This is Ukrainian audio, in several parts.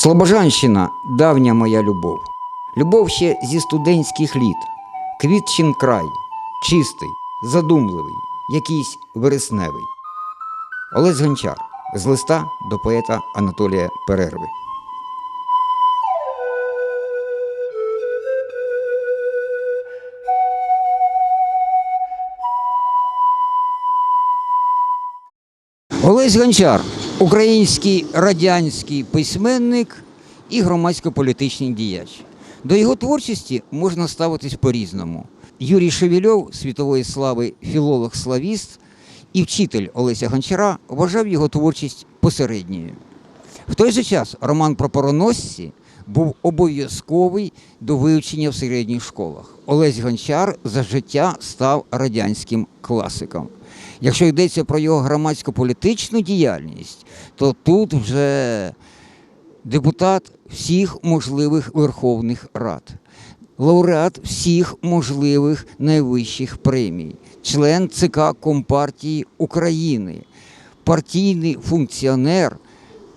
Слобожанщина давня моя любов. Любов ще зі студентських літ. Квітчин край, чистий, задумливий, якийсь вересневий. Олесь Гончар з листа до поета Анатолія Перерви. Олесь Гончар український радянський письменник і громадсько-політичний діяч. До його творчості можна ставитись по-різному. Юрій Шевельов, світової слави філолог-славіст і вчитель Олеся Гончара, вважав його творчість посередньою. В той же час роман про пороносці був обов'язковий до вивчення в середніх школах. Олесь Гончар за життя став радянським класиком. Якщо йдеться про його громадсько-політичну діяльність, то тут вже депутат всіх можливих верховних рад, лауреат всіх можливих найвищих премій, член ЦК Компартії України, партійний функціонер,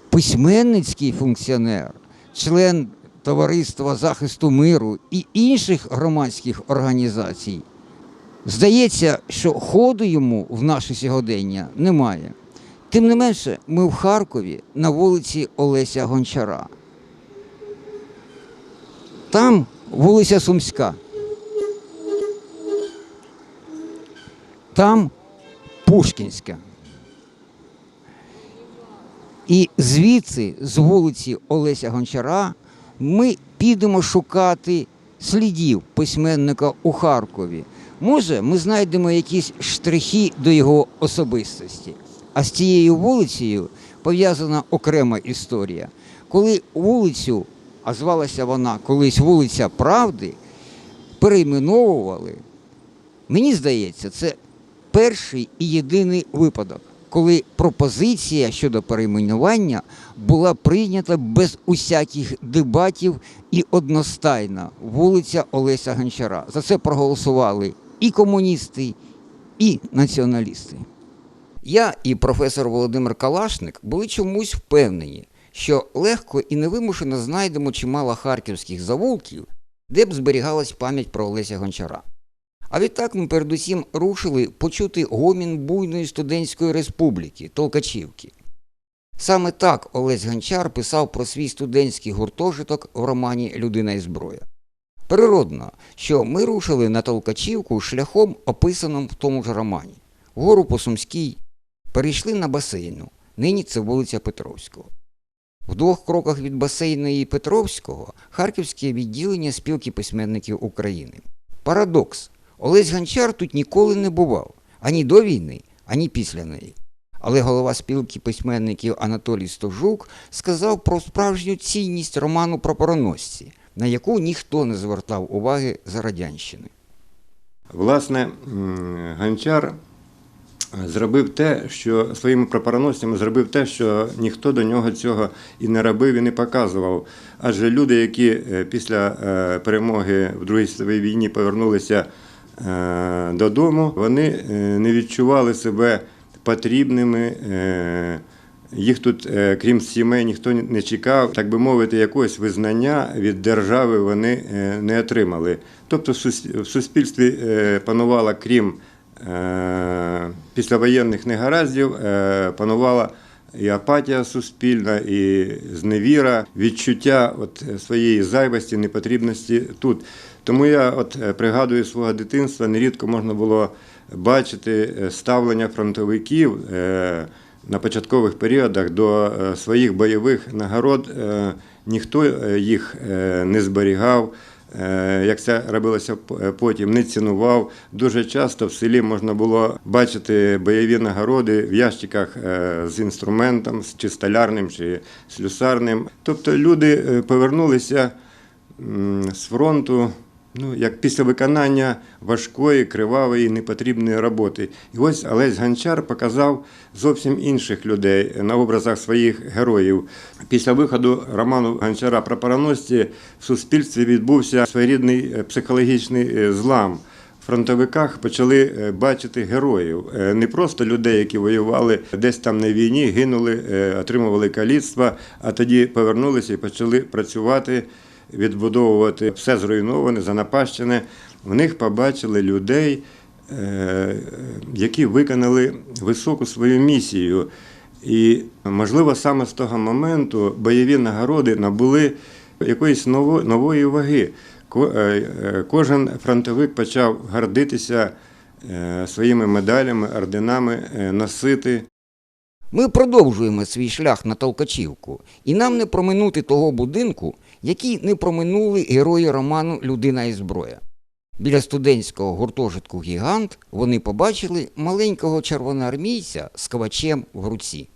письменницький функціонер, член Товариства захисту миру і інших громадських організацій. Здається, що ходу йому в наше сьогодення немає. Тим не менше, ми в Харкові на вулиці Олеся Гончара. Там вулиця Сумська. Там Пушкінська. І звідси, з вулиці Олеся Гончара, ми підемо шукати слідів письменника у Харкові. Може, ми знайдемо якісь штрихи до його особистості. А з цією вулицею пов'язана окрема історія. Коли вулицю, а звалася вона колись вулиця Правди, перейменовували, мені здається, це перший і єдиний випадок, коли пропозиція щодо перейменування була прийнята без усяких дебатів і одностайна вулиця Олеся Гончара. За це проголосували і комуністи, і націоналісти. Я і професор Володимир Калашник були чомусь впевнені, що легко і невимушено знайдемо чимало харківських завулків, де б зберігалась пам'ять про Олеся Гончара. А відтак ми передусім рушили почути гомін буйної студентської республіки Толкачівки. Саме так Олесь Гончар писав про свій студентський гуртожиток в романі Людина і зброя. Природно, що ми рушили на Толкачівку шляхом, описаним в тому ж романі. Вгору по Сумській перейшли на басейну, нині це вулиця Петровського. В двох кроках від басейну і Петровського Харківське відділення спілки письменників України. Парадокс. Олесь Гончар тут ніколи не бував ані до війни, ані після неї. Але голова спілки письменників Анатолій Стожук сказав про справжню цінність роману про пороносці, на яку ніхто не звертав уваги за радянщини. Власне, Гончар зробив те, що своїми прапороносцями зробив те, що ніхто до нього цього і не робив, і не показував. Адже люди, які е, після е, перемоги в Другій світовій війні повернулися е, додому, вони не відчували себе потрібними. Їх тут, е, крім сімей, ніхто не чекав, так би мовити, якогось визнання від держави вони е, не отримали. Тобто в суспільстві е, панувала, крім післявоєнних негараздів, панувала і апатія суспільна, і зневіра, відчуття от своєї зайвості, непотрібності тут. Тому я от пригадую свого дитинства, нерідко можна було бачити ставлення фронтовиків. На початкових періодах до е, своїх бойових нагород е, ніхто е, їх не зберігав. Як це робилося потім, не цінував. Дуже часто в селі можна було бачити бойові нагороди в ящиках з інструментом, чи столярним, чи слюсарним. Тобто люди повернулися з фронту. Ну, як після виконання важкої, кривавої, непотрібної роботи. І ось Олесь Гончар показав зовсім інших людей на образах своїх героїв. Після виходу роману Гончара про пороносці в суспільстві відбувся своєрідний е, психологічний е, злам. фронтовиках почали е, бачити героїв, не просто людей, які воювали десь там на війні, гинули, отримували каліцтва, а тоді повернулися і почали працювати, відбудовувати все зруйноване, занапащене. В них побачили людей, е, які виконали високу свою місію. І, можливо, саме з того моменту бойові нагороди набули якоїсь нової ваги. Е, е, Кожен фронтовик почав гордитися своїми медалями, орденами, носити. Ми продовжуємо свій шлях на Толкачівку, і нам не проминути того будинку, який не проминули герої роману Людина і зброя. Біля студентського гуртожитку Гігант вони побачили маленького червоноармійця з квачем в руці.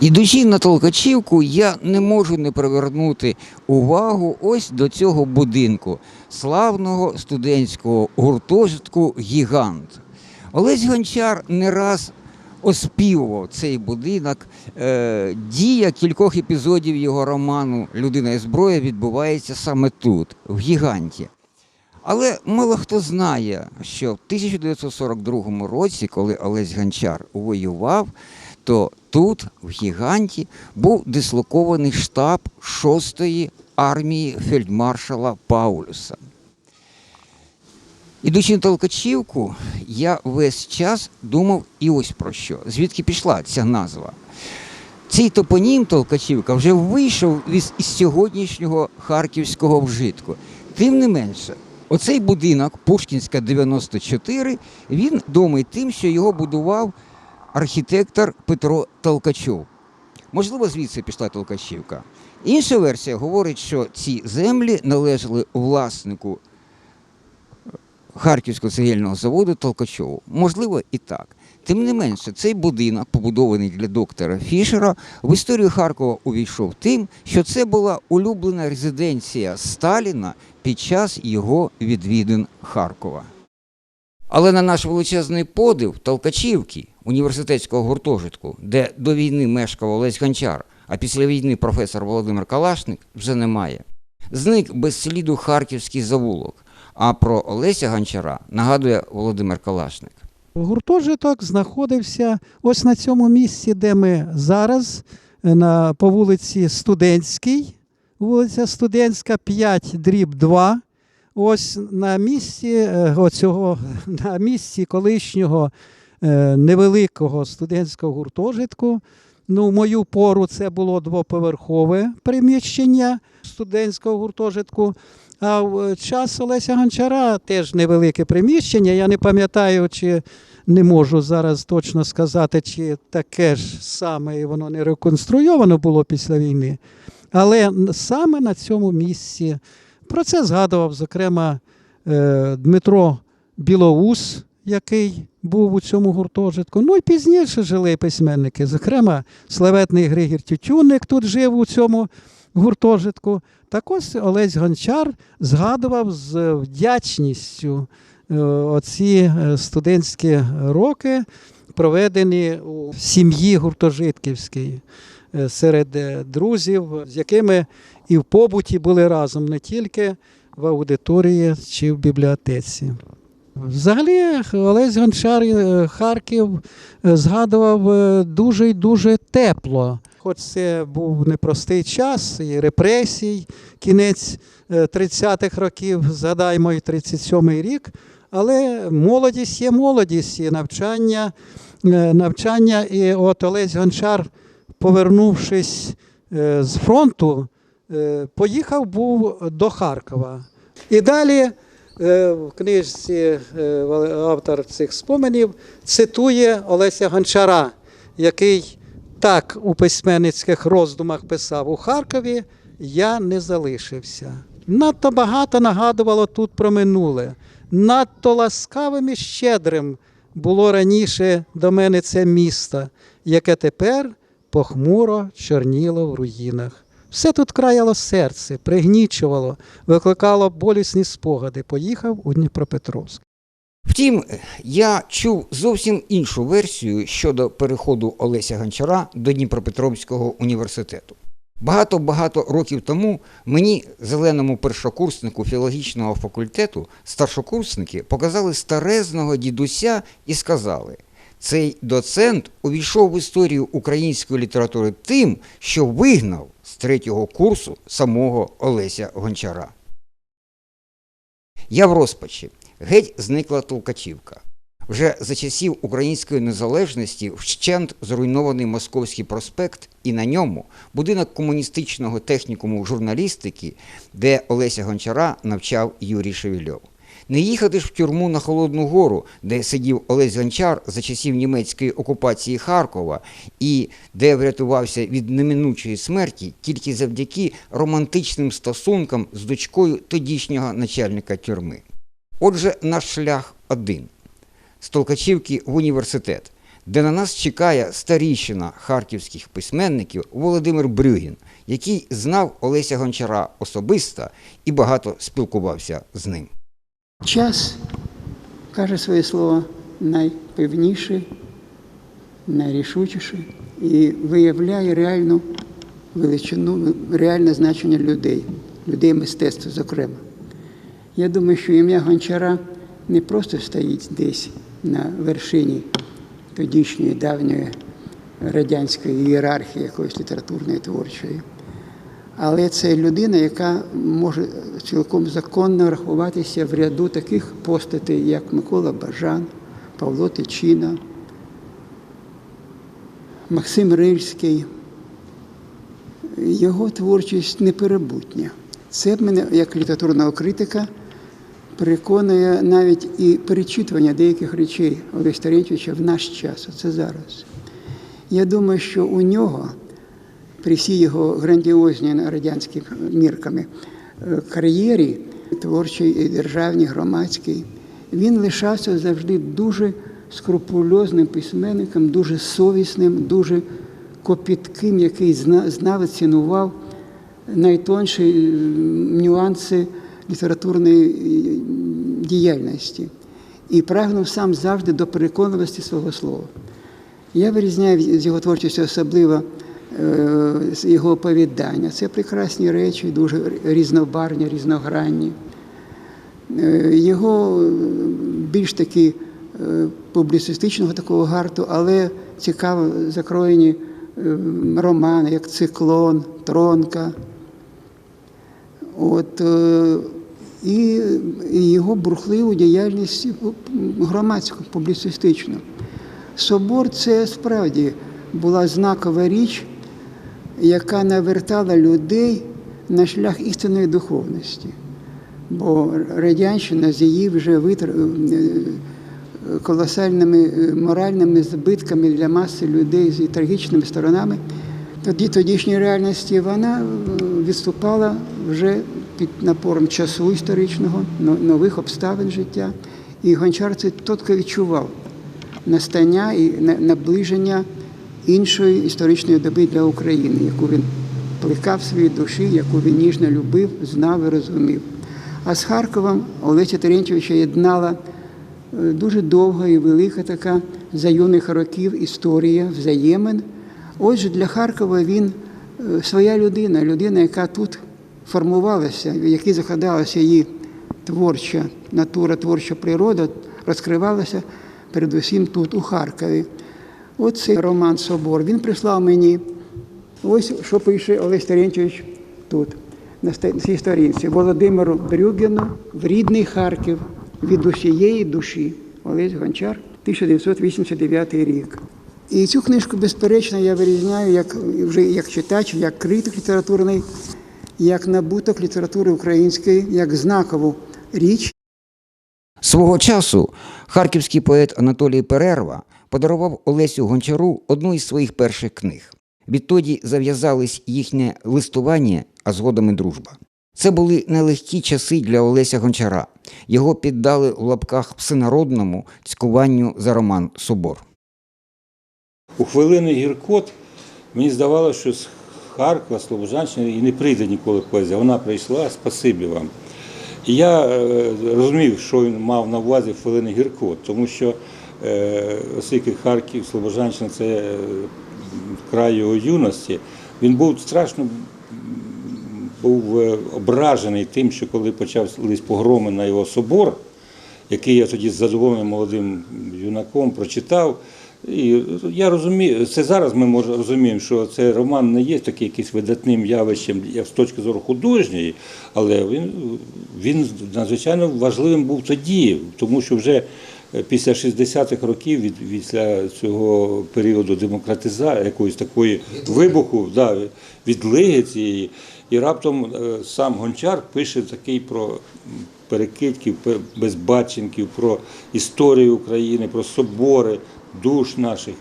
Ідучи на Толкачівку, я не можу не привернути увагу ось до цього будинку, славного студентського гуртожитку Гігант. Олесь Гончар не раз оспівував цей будинок. Е, дія кількох епізодів його роману Людина і зброя відбувається саме тут, в Гіганті. Але мало хто знає, що в 1942 році, коли Олесь Гончар воював, то тут, в Гіганті, був дислокований штаб 6-ї армії фельдмаршала Паулюса. Ідучи на Толкачівку, я весь час думав і ось про що. Звідки пішла ця назва? Цей топонім Толкачівка вже вийшов із, сьогоднішнього харківського вжитку. Тим не менше, оцей будинок Пушкінська 94, він відомий тим, що його будував архітектор Петро Толкачов. Можливо, звідси пішла Толкачівка. Інша версія говорить, що ці землі належали власнику Харківського цегельного заводу Толкачову. Можливо, і так. Тим не менше, цей будинок, побудований для доктора Фішера, в історію Харкова увійшов тим, що це була улюблена резиденція Сталіна під час його відвідин Харкова. Але на наш величезний подив Толкачівки, університетського гуртожитку, де до війни мешкав Олесь Гончар, а після війни професор Володимир Калашник, вже немає. Зник без сліду харківський завулок. А про Олеся Гончара нагадує Володимир Калашник. Гуртожиток знаходився ось на цьому місці, де ми зараз, е, на, по вулиці Студентській, вулиця Студентська, 5, дріб 2. Ось на місці е, оцього, на місці колишнього е, невеликого студентського гуртожитку. Ну, в мою пору це було двоповерхове приміщення студентського гуртожитку. А в час Олеся Гончара теж невелике приміщення. Я не пам'ятаю, чи не можу зараз точно сказати, чи таке ж саме і воно не реконструйовано було після війни. Але саме на цьому місці про це згадував, зокрема, е, Дмитро Білоус, який був у цьому гуртожитку. Ну і пізніше жили письменники. Зокрема, славетний Григір Тютюнник тут жив у цьому гуртожитку. Так ось Олесь Гончар згадував з вдячністю е, оці е, студентські роки, проведені у сім'ї гуртожитківській е, серед друзів, з якими і в побуті були разом не тільки в аудиторії чи в бібліотеці. Взагалі, Олесь Гончар Харків згадував дуже й дуже тепло. Хоч це був непростий час і репресій, кінець е, 30-х років, згадаймо, і 37-й рік. Але молодість є молодість, і навчання, е, навчання. І от Олесь Гончар, повернувшись е, з фронту, е, поїхав був до Харкова. І далі е, в книжці е, автор цих споменів цитує Олеся Гончара, який так у письменницьких роздумах писав у Харкові, я не залишився. Надто багато нагадувало тут про минуле. Надто ласкавим і щедрим було раніше до мене це місто, яке тепер похмуро чорніло в руїнах. Все тут краяло серце, пригнічувало, викликало болісні спогади. Поїхав у Дніпропетровськ. Втім, я чув зовсім іншу версію щодо переходу Олеся Гончара до Дніпропетровського університету. Багато-багато років тому мені, зеленому першокурснику філологічного факультету, старшокурсники показали старезного дідуся і сказали: цей доцент увійшов в історію української літератури тим, що вигнав з третього курсу самого Олеся Гончара. Я в розпачі. Геть зникла Толкачівка. Вже за часів української незалежності вщент зруйнований Московський проспект, і на ньому будинок комуністичного технікуму журналістики, де Олеся Гончара навчав Юрій Шевельов. Не їхати ж в тюрму на Холодну Гору, де сидів Олесь Гончар за часів німецької окупації Харкова, і де врятувався від неминучої смерті тільки завдяки романтичним стосункам з дочкою тодішнього начальника тюрми. Отже, наш шлях один з Толкачівки в університет, де на нас чекає старіщина харківських письменників Володимир Брюгін, який знав Олеся Гончара особисто і багато спілкувався з ним. Час каже своє слово найпевніше, найрішучіше і виявляє реальну величину, реальне значення людей, людей мистецтва, зокрема. Я думаю, що ім'я Гончара не просто стоїть десь на вершині тодішньої давньої радянської ієрархії якоїсь літературної творчої. Але це людина, яка може цілком законно рахуватися в ряду таких постатей, як Микола Бажан, Павло Тичина, Максим Рильський. Його творчість неперебутня. Це мене як літературного критика переконує навіть і перечитування деяких речей Олеся Тарентьовича в наш час, оце зараз. Я думаю, що у нього при всій його грандіозній радянськими мірками е, кар'єрі творчій, державній, громадській, він лишався завжди дуже скрупульозним письменником, дуже совісним, дуже копітким, який знав і цінував найтонші нюанси літературної е, діяльності і прагнув сам завжди до переконливості свого слова. Я вирізняю з його творчістю особливо е, його оповідання. Це прекрасні речі, дуже різнобарні, різногранні. Е, Його більш таки публіцистичного такого гарту, але цікаво закроєні романи, як Циклон, Тронка. От, і, його бурхливу діяльність громадську, публіцистичну. Собор це справді була знакова річ, яка навертала людей на шлях істинної духовності. Бо радянщина з її вже витр... е, колосальними е, моральними збитками для маси людей з трагічними сторонами, тоді тодішньої реальності вона е, відступала вже під напором часу історичного, нових обставин життя. І Гончар це тотко відчував настання і наближення іншої історичної доби для України, яку він плекав в своїй душі, яку він ніжно любив, знав і розумів. А з Харковом Олеся Терентьовича єднала е, дуже довга і велика така за юних років історія взаємин. Отже, для Харкова він е, своя людина, людина, яка тут формувалася, в якій закладалася її творча натура, творча природа, розкривалася передусім тут, у Харкові. Оцей роман Собор. Він прислав мені. Ось що пише Олесь Терентьович тут, на цій сторінці. Володимиру Брюгіну в рідний Харків від усієї душі. Олесь Гончар, 1989 рік. І цю книжку, безперечно, я вирізняю як вже як читач, як критик літературний, як набуток літератури української, як знакову річ, Свого часу харківський поет Анатолій Перерва подарував Олесю Гончару одну із своїх перших книг. Відтоді зав'язались їхнє листування, а згодом і дружба. Це були нелегкі часи для Олеся Гончара. Його піддали в лапках всенародному цькуванню за роман Собор. У хвилини гіркот мені здавалося, що з Харкова, Слобожанщини і не прийде ніколи поезія. Вона прийшла, спасибі вам. І я е, розумів, що він мав на увазі в хвилини гіркот, тому що е, оскільки Харків, Слобожанщина це е, край його юності, Він був страшно був ображений тим, що коли почались погроми на його собор, який я тоді з задоволеним молодим юнаком прочитав. І я розумію, це зараз ми може, розуміємо, що цей роман не є таким якимось видатним явищем як з точки зору художньої, але він, він надзвичайно важливим був тоді, тому що вже після 60-х років, від, після цього періоду демократизації, якоїсь такої вибуху, да, відлиги цієї, і раптом е, сам Гончар пише такий про м, перекидьків, пе- про історію України, про собори, душ наших.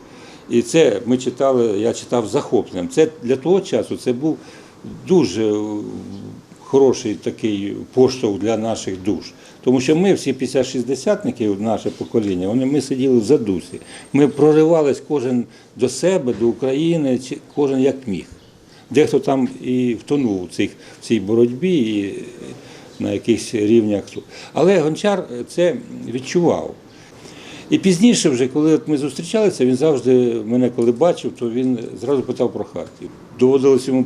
І це ми читали, я читав захопленням. Це для того часу це був дуже хороший такий поштовх для наших душ. Тому що ми всі 50-60-ники, наше покоління, вони ми сиділи в задусі. Ми проривались кожен до себе, до України, кожен як міг. Дехто там і втонув цих, в цій боротьбі і на якихось рівнях. Але Гончар це відчував. І пізніше, вже, коли ми зустрічалися, він завжди мене коли бачив, то він зразу питав про Харків. Доводилось йому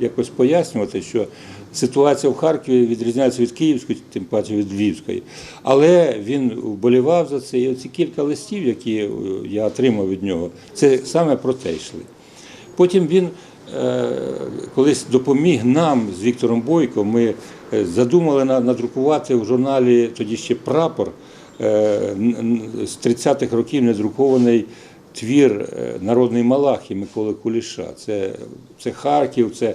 якось пояснювати, що ситуація в Харкові відрізняється від Київської, тим паче від Львівської. Але він вболівав за це. І оці кілька листів, які я отримав від нього, це саме про те йшли. Потім він колись допоміг нам з Віктором Бойко. Ми е, задумали надрукувати в журналі тоді ще прапор е, з 30-х років недрукований твір е, Народний Малахі Миколи Куліша. Це, це Харків, це,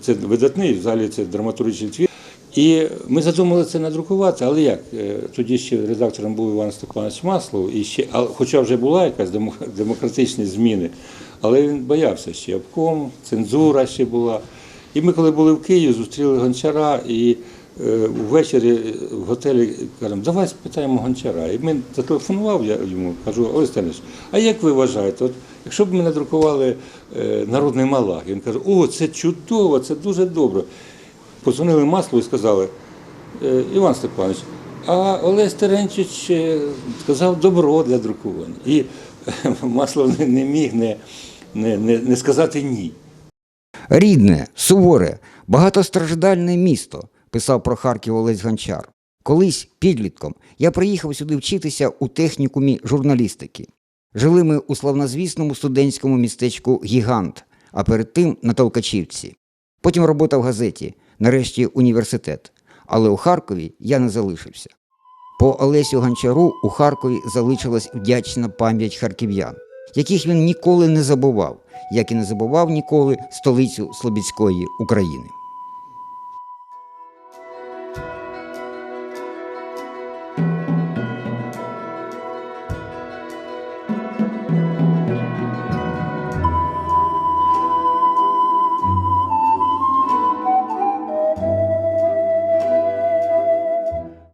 це видатний, взагалі це драматургічний твір. І ми задумали це надрукувати, але як? Е, Тоді ще редактором був Іван Степанович Маслов, і ще, хоча вже була якась демократичні зміни, але він боявся ще обком, цензура ще була. І ми, коли були в Києві, зустріли гончара і е, ввечері в готелі кажемо, давай спитаємо гончара. І ми зателефонував я йому, кажу, Олег Станіч, а як ви вважаєте, от, якщо б ми надрукували е, народний малах, він каже, о, це чудово, це дуже добре. Подзвонили Маслову і сказали, «Е, Іван Степанович, а Олег Теренчич е, сказав добро для друкування. І Маслов не, не міг не, не, не, не сказати ні. Рідне, суворе, багатостраждальне місто, писав про Харків Олесь Гончар. Колись підлітком я приїхав сюди вчитися у технікумі журналістики. Жили ми у славнозвісному студентському містечку Гігант, а перед тим на Толкачівці. Потім робота в газеті, нарешті університет. Але у Харкові я не залишився. По Олесю Гончару у Харкові залишилась вдячна пам'ять харків'ян, яких він ніколи не забував, як і не забував ніколи столицю Слобідської України.